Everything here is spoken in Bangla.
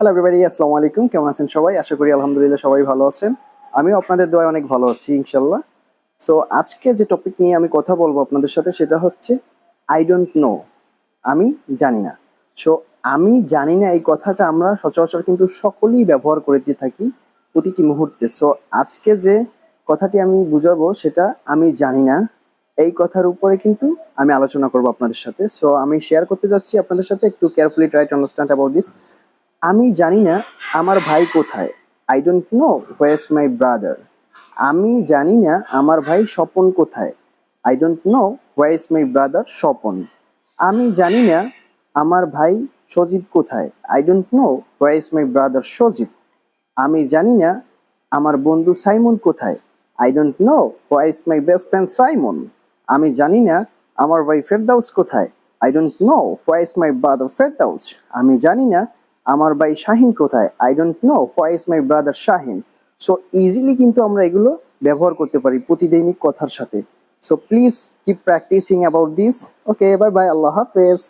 হ্যালো এভরিবাডি আসসালামু আলাইকুম কেমন আছেন সবাই? আশা করি আলহামদুলিল্লাহ সবাই ভালো আছেন। আমিও আপনাদের দোয়ায় অনেক ভালো আছি ইনশাল্লাহ সো আজকে যে টপিক নিয়ে আমি কথা বলব আপনাদের সাথে, সেটা হচ্ছে আই ডোন্ট নো আমি জানি না। সো আমি জানি না এই কথাটা আমরা সচরাচর কিন্তু সকলেই ব্যবহার করে দিয়ে থাকি প্রতিটি মুহূর্তে। সো আজকে যে কথাটি আমি বুঝাবো, সেটা আমি জানি না। এই কথার উপরে কিন্তু আমি আলোচনা করব আপনাদের সাথে। সো আমি শেয়ার করতে যাচ্ছি আপনাদের সাথে। একটু carefully try to understand about this আমি জানি না আমার ভাই কোথায়। I don't know where my brother আমি জানি না আমার ভাই স্বপন কোথায়। I don't know where is my brother Swapan. আমি জানি না আমার ভাই সজীব কোথায়। I don't know where is my brother Sajib. আমি জানি না আমার বন্ধু সাইমন কোথায়। I don't know where is my best friend Saimon. আমি জানি না আমার ভাই ফেরদাউস কোথায়। I don't know where is my brother Ferdous. আমি জানি না আমার ভাই শাহিন কোথায়? I don't know why is my brother Shahin so easily কিন্তু আমরা এগুলো ব্যবহার করতে পারি প্রতিদিনই কথার সাথে। So please keep practicing about this okay bye bye আল্লাহ হাফেজ।